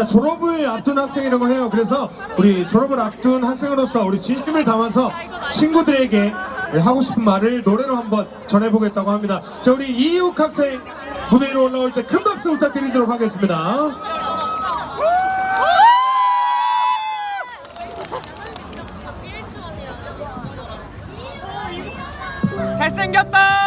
자 졸업을 앞둔 학생이라고 해요. 그래서 우리 졸업을 앞둔 학생으로서 우리 진심을 담아서 친구들에게 하고 싶은 말을 노래로 한번 전해보겠다고 합니다. 자 우리 이육 학생 무대 위로 올라올 때 큰 박수 부탁드리도록 하겠습니다. 잘생겼다!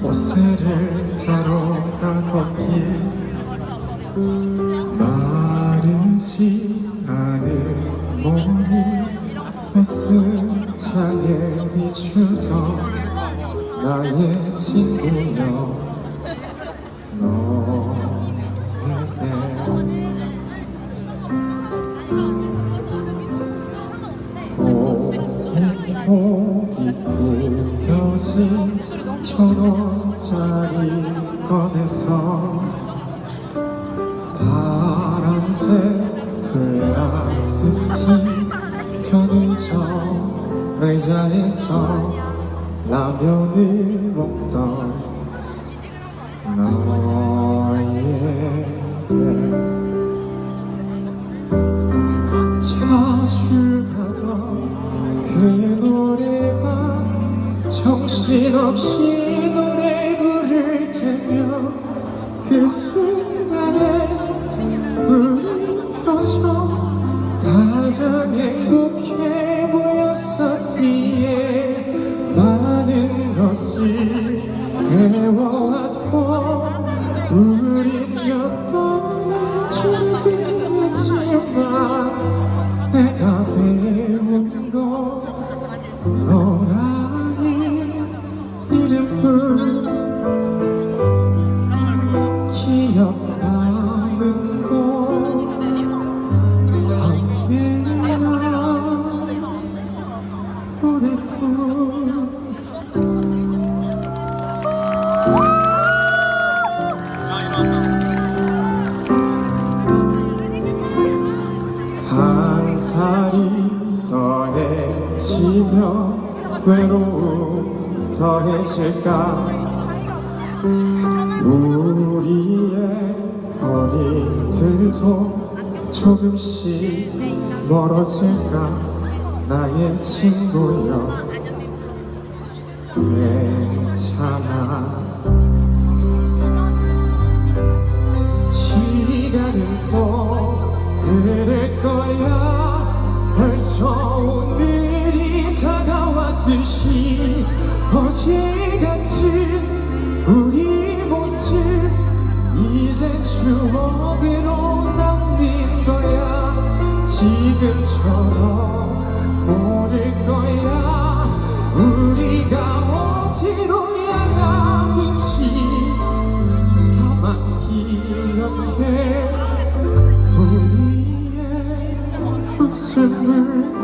꽃새를 타러 가던 길 마르지 않은 몸이 버스 창에 비추던 나의 친구여 고기 구겨진 천원짜리 꺼내서 파란색 플라스틱 편의점 의자에서 라면을 먹던 너에게 loves you. 지면 외로움 더해질까? 우리의 거리들도 조금씩 멀어질까? 나의 친구여 괜찮아? 시간은 또 흐를 거야 벌써 오늘이 다가왔듯이 어제 같은 우리 모습 이제 추억으로 남는 거야. 지금처럼 모를 거야. 우리가 어디로 향하는지 다만 기억해 closer.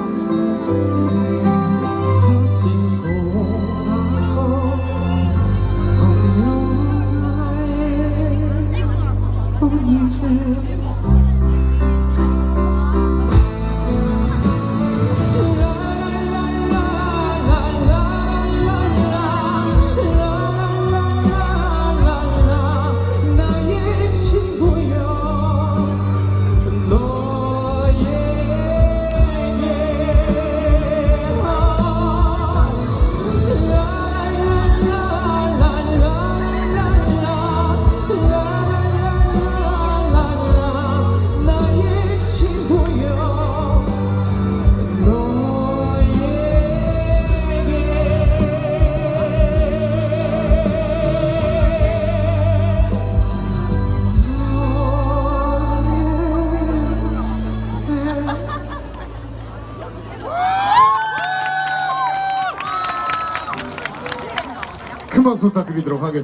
박수 부탁드리도록 하겠습니다.